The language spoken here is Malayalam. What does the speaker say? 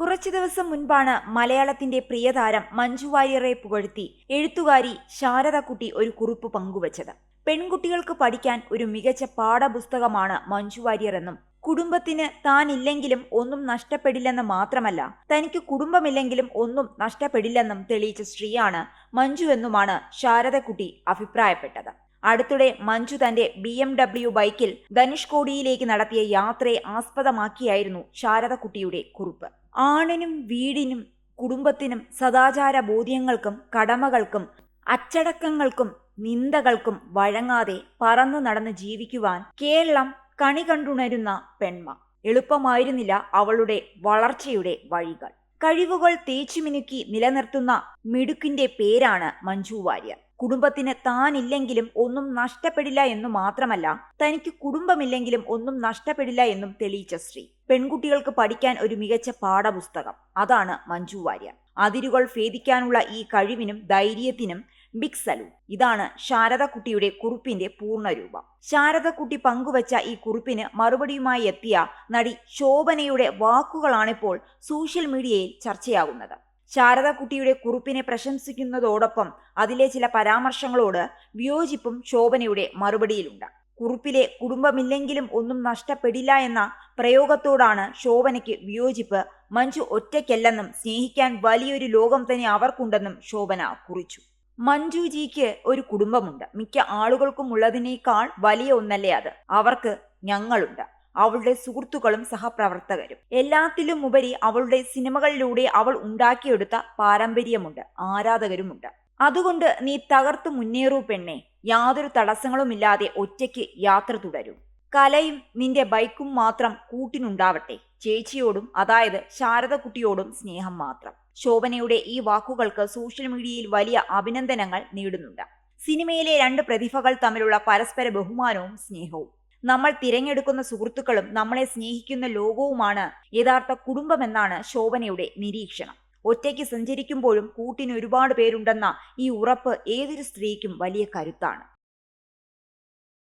കുറച്ചു ദിവസം മുൻപാണ് മലയാളത്തിന്റെ പ്രിയതാരം മഞ്ജു വാര്യറെ പുകഴ്ത്തി. എഴുത്തുകാരി ശാരദക്കുട്ടി ഒരു കുറിപ്പ് പങ്കുവച്ചത്. പെൺകുട്ടികൾക്ക് പഠിക്കാൻ ഒരു മികച്ച പാഠപുസ്തകമാണ് മഞ്ജു വാര്യർ എന്നും കുടുംബത്തിന് താനില്ലെങ്കിലും ഒന്നും നഷ്ടപ്പെടില്ലെന്ന് മാത്രമല്ല തനിക്ക് കുടുംബമില്ലെങ്കിലും ഒന്നും നഷ്ടപ്പെടില്ലെന്നും തെളിയിച്ച സ്ത്രീയാണ് മഞ്ജു എന്നുമാണ് ശാരദക്കുട്ടി അഭിപ്രായപ്പെട്ടത്. അടുത്തിടെ മഞ്ജു തന്റെ ബി എം ഡബ്ല്യു ബൈക്കിൽ ധനുഷ്കോടിയിലേക്ക് നടത്തിയ യാത്രയെ ആസ്പദമാക്കിയായിരുന്നു ശാരദക്കുട്ടിയുടെ കുറിപ്പ്. ആണിനും വീടിനും കുടുംബത്തിനും സദാചാര ബോധ്യങ്ങൾക്കും കടമകൾക്കും അച്ചടക്കങ്ങൾക്കും നിന്ദകൾക്കും വഴങ്ങാതെ പറന്നു നടന്ന് ജീവിക്കുവാൻ കേരളം കണി കണ്ടുണരുന്ന പെൺമ. എളുപ്പമായിരുന്നില്ല അവളുടെ വളർച്ചയുടെ വഴികൾ. കഴിവുകൾ തേച്ചുമിനുക്കി നിലനിർത്തുന്ന മിടുക്കിന്റെ പേരാണ് മഞ്ജു വാര്യർ. കുടുംബത്തിന് താനില്ലെങ്കിലും ഒന്നും നഷ്ടപ്പെടില്ല എന്നു മാത്രമല്ല തനിക്ക് കുടുംബമില്ലെങ്കിലും ഒന്നും നഷ്ടപ്പെടില്ല എന്നും തെളിയിച്ച ശ്രീ. പെൺകുട്ടികൾക്ക് പഠിക്കാൻ ഒരു മികച്ച പാഠപുസ്തകം. അതാണ് മഞ്ജു വാര്യർ. അതിരുകൾ ഭേദിക്കാനുള്ള ഈ കഴിവിനും ധൈര്യത്തിനും ബിഗ് സലൂട്ട് ഇതാണ് ശാരദക്കുട്ടിയുടെ കുറിപ്പിന്റെ പൂർണരൂപം. ശാരദക്കുട്ടി പങ്കുവച്ച ഈ കുറിപ്പിന് മറുപടിയുമായി എത്തിയ നടി ശോഭനയുടെ വാക്കുകളാണിപ്പോൾ സോഷ്യൽ മീഡിയയിൽ ചർച്ചയാകുന്നത്. ശാരദക്കുട്ടിയുടെ കുറിപ്പിനെ പ്രശംസിക്കുന്നതോടൊപ്പം അതിലെ ചില പരാമർശങ്ങളോട് വിയോജിപ്പും ശോഭനയുടെ മറുപടിയിലുണ്ട്. കുറിപ്പിലെ കുടുംബമില്ലെങ്കിലും ഒന്നും നഷ്ടപ്പെടില്ല എന്ന പ്രയോഗത്തോടാണ് ശോഭനയ്ക്ക് വിയോജിപ്പ്. മഞ്ജു ഒറ്റയ്ക്കല്ലെന്നും സ്നേഹിക്കാൻ വലിയൊരു ലോകം തന്നെ അവർക്കുണ്ടെന്നും ശോഭന കുറിച്ചു. മഞ്ജുജിക്ക് ഒരു കുടുംബമുണ്ട്. മിക്ക ആളുകൾക്കും ഉള്ളതിനേക്കാൾ വലിയ ഒന്നല്ലേ അത്. അവർക്ക് ഞങ്ങളുണ്ട്. അവളുടെ സുഹൃത്തുക്കളും സഹപ്രവർത്തകരും. എല്ലാത്തിലും ഉപരി അവളുടെ സിനിമകളിലൂടെ അവൾ ഉണ്ടാക്കിയെടുത്ത പാരമ്പര്യമുണ്ട് ആരാധകരുമുണ്ട്. അതുകൊണ്ട് നീ തകർത്തു മുന്നേറൂ പെണ്ണെ യാതൊരു തടസ്സങ്ങളുമില്ലാതെ ഒറ്റയ്ക്ക് യാത്ര തുടരൂ. കലയും നിന്റെ ബൈക്കും മാത്രം കൂട്ടിനുണ്ടാവട്ടെ ചേച്ചിയോടും അതായത് ശാരദക്കുട്ടിയോടും സ്നേഹം മാത്രം. ശോഭനയുടെ ഈ വാക്കുകൾക്ക് സോഷ്യൽ മീഡിയയിൽ വലിയ അഭിനന്ദനങ്ങൾ നേടുന്നുണ്ട്. സിനിമയിലെ രണ്ട് പ്രതിഭകൾ തമ്മിലുള്ള പരസ്പര ബഹുമാനവും സ്നേഹവും. നമ്മൾ തിരഞ്ഞെടുക്കുന്ന സുഹൃത്തുക്കളും നമ്മളെ സ്നേഹിക്കുന്ന ലോകവുമാണ് യഥാർത്ഥ കുടുംബമെന്നാണ് ശോഭനയുടെ നിരീക്ഷണം. ഒറ്റയ്ക്ക് സഞ്ചരിക്കുമ്പോഴും കൂട്ടിന് ഒരുപാട് പേരുണ്ടെന്ന ഈ ഉറപ്പ് ഏതൊരു സ്ത്രീക്കും വലിയ കരുത്താണ്.